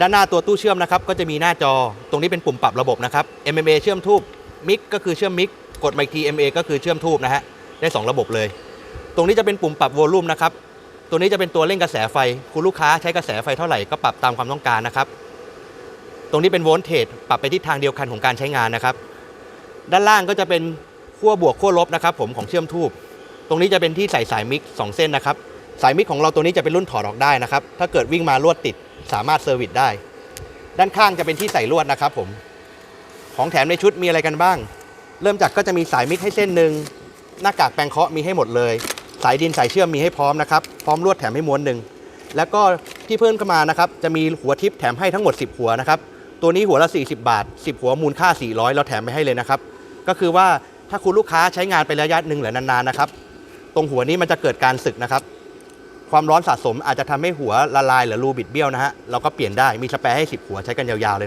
ด้านหน้าตัวตู้เชื่อมนะครับ ก็จะมีหน้าจอตรงนี้เป็นปุ่มปรับระบบนะครับ MMA เชื่อมทูบมิกก็คือเชื่อมมิกกดมาอีกที MA ก็คือเชื่อมทูบนะฮะได้ 2 ระบบเลย ตรงนี้จะเป็นปุ่มปรับโวลูมนะครับตัวนี้จะเป็นตัวเร่งกระแสไฟ คุณลูกค้าใช้กระแสไฟเท่าไหร่ก็ปรับตามความต้องการนะครับ ตรงนี้เป็นโวลต์เทจปรับไปทิศทางเดียวกันของการใช้งานนะครับ ด้านล่างก็จะเป็นขั้วบวกขั้วลบนะครับ ผมของเชื่อมทูบตรงนี้จะเป็นที่ใส่สายมิกสองเส้นนะครับ สายมิกของเราตัวนี้จะเป็นรุ่นถอดออกได้นะครับ ถ้าเกิดวิ่งมาลวดติดสามารถเซอร์วิสได้ ด้านข้างจะเป็นที่ใส่ลวดนะครับผม ของแถมในชุดมีอะไรกันบ้าง เริ่มจากก็จะมีสายมิกให้เส้นหนึ่งหน้ากากแปรงเคาะมีให้หมดเลย สายดินสายเชื่อมมีให้พร้อมนะครับ พร้อมลวดแถมให้ม้วนหนึ่ง แล้วก็ที่เพิ่มเข้ามานะครับ จะมีหัวทิปแถมให้ทั้งหมด 10 หัวนะครับ ตัวนี้หัวละ 40 บาท 10 หัวมูลค่า 400 เราแถมไปให้เลยนะครับ ก็คือว่าถ้าคุณลูกค้าใช้งานไประยะหนึ่งหรือนานๆนะครับ ตรงหัวนี้มันจะเกิดการสึกนะครับ ความร้อนสะสมอาจจะทำให้หัวละลายหรือรูบิดเบี้ยวนะฮะเราก็เปลี่ยนได้มีสแปร์ให้ 10 หัวใช้กันยาวๆเลย